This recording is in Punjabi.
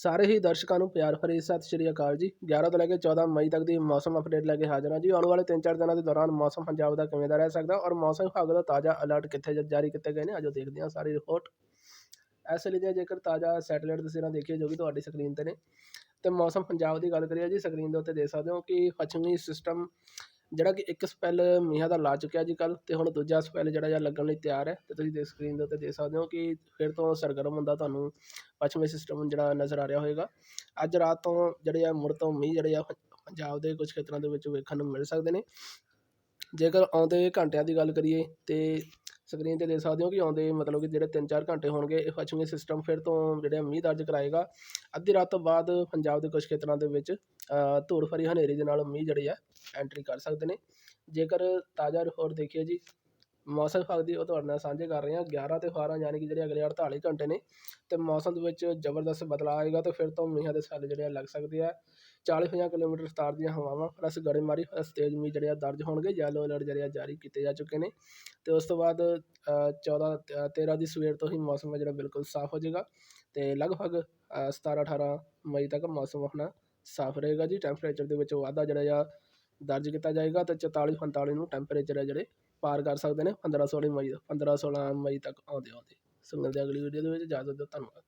ਸਾਰੇ ਹੀ ਦਰਸ਼ਕਾਂ ਨੂੰ ਪਿਆਰ ਭਰੀ ਸਤਿ ਸ਼੍ਰੀ ਅਕਾਲ ਜੀ। 11 ਤੋਂ ਲੈ ਕੇ 14 ਮਈ ਤੱਕ ਦੀ ਮੌਸਮ ਅਪਡੇਟ ਲੈ ਕੇ ਹਾਜ਼ਰ ਹਾਂ ਜੀ। ਆਉਣ ਵਾਲੇ 3-4 ਦਿਨਾਂ ਦੇ ਦੌਰਾਨ ਮੌਸਮ ਪੰਜਾਬ ਦਾ ਕਿਵੇਂ ਦਾ ਰਹਿ ਸਕਦਾ ਔਰ ਮੌਸਮ ਵਿਭਾਗ ਦਾ ਤਾਜ਼ਾ ਅਲਰਟ ਕਿੱਥੇ ਜ- ਜਾਰੀ ਕੀਤੇ ਗਏ ਨੇ ਆਜੋ ਦੇਖਦੇ ਹਾਂ ਸਾਰੀ ਰਿਪੋਰਟ ਇਸ ਲਈ ਦੀਆਂ ਜੇਕਰ ਤਾਜ਼ਾ ਸੈਟੇਲਾਈਟ ਤਸਵੀਰਾਂ ਦੇਖੀਏ ਜੋ ਕਿ ਤੁਹਾਡੀ ਸਕਰੀਨ ਤੇ ਨੇ, ਤੇ ਮੌਸਮ ਪੰਜਾਬ ਦੀ ਗੱਲ ਕਰੀਏ ਜੀ ਸਕਰੀਨ ਦੇ ਉੱਤੇ ਦੇਖ ਸਕਦੇ ਹੋ ਕਿ ਪੱਛਮੀ ਸਿਸਟਮ ਜਿਹੜਾ ਕਿ ਇੱਕ ਸਪੈੱਲ ਮੀਂਹਾਂ ਦਾ ਲਾ ਚੁੱਕਿਆ ਅੱਜ ਕੱਲ੍ਹ ਅਤੇ ਹੁਣ ਦੂਜਾ ਸਪੈੱਲ ਜਿਹੜਾ ਜਾਂ ਲੱਗਣ ਲਈ ਤਿਆਰ ਹੈ ਅਤੇ ਤੁਸੀਂ ਦੇ ਸਕਰੀਨ ਦੇ ਉੱਤੇ ਦੇਖ ਸਕਦੇ ਹੋ ਕਿ ਫਿਰ ਤੋਂ ਸਰਗਰਮ ਹੁੰਦਾ ਤੁਹਾਨੂੰ ਪੱਛਮੀ ਸਿਸਟਮ ਜਿਹੜਾ ਨਜ਼ਰ ਆ ਰਿਹਾ ਹੋਏਗਾ। ਅੱਜ ਰਾਤ ਤੋਂ ਜਿਹੜੇ ਆ ਮੁੜ ਤੋਂ ਮੀਂਹ ਜਿਹੜੇ ਆ ਪੰਜਾਬ ਦੇ ਕੁਝ ਖੇਤਰਾਂ ਦੇ ਵਿੱਚ ਵੇਖਣ ਨੂੰ ਮਿਲ ਸਕਦੇ ਨੇ। ਜੇਕਰ ਆਉਂਦੇ ਘੰਟਿਆਂ ਦੀ ਗੱਲ ਕਰੀਏ ਤਾਂ ਸਕਰੀਨ ਤੇ ਦੇਖ ਸਕਦੇ ਹੋ ਕਿ ਆਉਂਦੇ ਮਤਲਬ ਕਿ ਜਿਹੜੇ 3-4 ਘੰਟੇ ਹੋਣਗੇ ਇਹ ਪੱਛਮੀ ਸਿਸਟਮ ਫਿਰ ਤੋਂ ਜਿਹੜੇ ਮੀਂਹ ਦਰਜ ਕਰਾਏਗਾ। ਅੱਧੀ ਰਾਤ ਤੋਂ ਬਾਅਦ ਪੰਜਾਬ ਦੇ ਕੁਝ ਖੇਤਰਾਂ ਦੇ ਵਿੱਚ ਅ, ਧੂੜ ਭਰੀ ਹਨੇਰੀ ਦੇ ਨਾਲ ਮੀਂਹ ਜਿਹੜੇ ਆ ਐਂਟਰੀ ਕਰ ਸਕਦੇ ਨੇ। ਜੇਕਰ ਤਾਜ਼ਾ ਰਿਪੋਰਟ ਦੇਖੀਏ ਜੀ ਮੌਸਮ ਵਿਭਾਗ ਦੀ ਉਹ ਤੁਹਾਡੇ ਨਾਲ ਸਾਂਝੇ ਕਰ ਰਹੇ ਹਾਂ। ਗਿਆਰਾਂ ਅਤੇ ਅਠਾਰਾਂ ਯਾਨੀ ਕਿ ਜਿਹੜੇ ਅਗਲੇ 48 ਘੰਟੇ ਨੇ ਅਤੇ ਮੌਸਮ ਦੇ ਵਿੱਚ ਜ਼ਬਰਦਸਤ ਬਦਲਾਅ ਆਏਗਾ ਅਤੇ ਫਿਰ ਤੋਂ ਮੀਂਹਾਂ ਦੇ ਛੱਲੇ ਜਿਹੜੇ ਆ ਲੱਗ ਸਕਦੇ ਆ। 40-50 ਕਿਲੋਮੀਟਰ ਰਫ਼ਤਾਰ ਦੀਆਂ ਹਵਾਵਾਂ ਪਲੱਸ ਗੜੇਮਾਰੀ ਪਲੱਸ ਤੇਜ਼ ਮੀਂਹ ਜਿਹੜੇ ਆ ਦਰਜ ਹੋਣਗੇ। ਯੈਲੋ ਅਲਰਟ ਜਿਹੜੇ ਆ ਜਾਰੀ ਕੀਤੇ ਜਾ ਚੁੱਕੇ ਨੇ। ਅਤੇ ਉਸ ਤੋਂ ਬਾਅਦ ਚੌਦਾਂ 14 ਅ, 13 ਦੀ ਸਵੇਰ ਤੋਂ ਹੀ ਮੌਸਮ ਹੈ ਜਿਹੜਾ ਬਿਲਕੁਲ ਸਾਫ਼ ਹੋ ਜਾਏਗਾ ਅਤੇ ਲਗਭਗ 17-18 ਮਈ ਤੱਕ ਮੌਸਮ ਆਪਣਾ ਸਾਫ਼ ਰਹੇਗਾ ਜੀ। ਟੈਂਪਰੇਚਰ ਦੇ ਵਿੱਚ ਵਾਧਾ ਜਿਹੜਾ ਆ ਦਰਜ ਕੀਤਾ ਜਾਏਗਾ ਅਤੇ ਚੁਤਾਲੀ ਪੰਤਾਲੀ ਨੂੰ ਟੈਂਪਰੇਚਰ ਹੈ ਜਿਹੜੇ ਪਾਰ ਕਰ ਸਕਦੇ ਨੇ 15-16 ਮਈ 15-16 ਮਈ ਤੱਕ ਆਉਂਦੇ ਆਉਂਦੇ ਸੋ ਮਿਲਦੇ ਹਾਂ ਅਗਲੀ ਵੀਡੀਓ ਦੇ ਵਿੱਚ, ਇਜਾਜ਼ਤ ਦਿਓ, ਧੰਨਵਾਦ।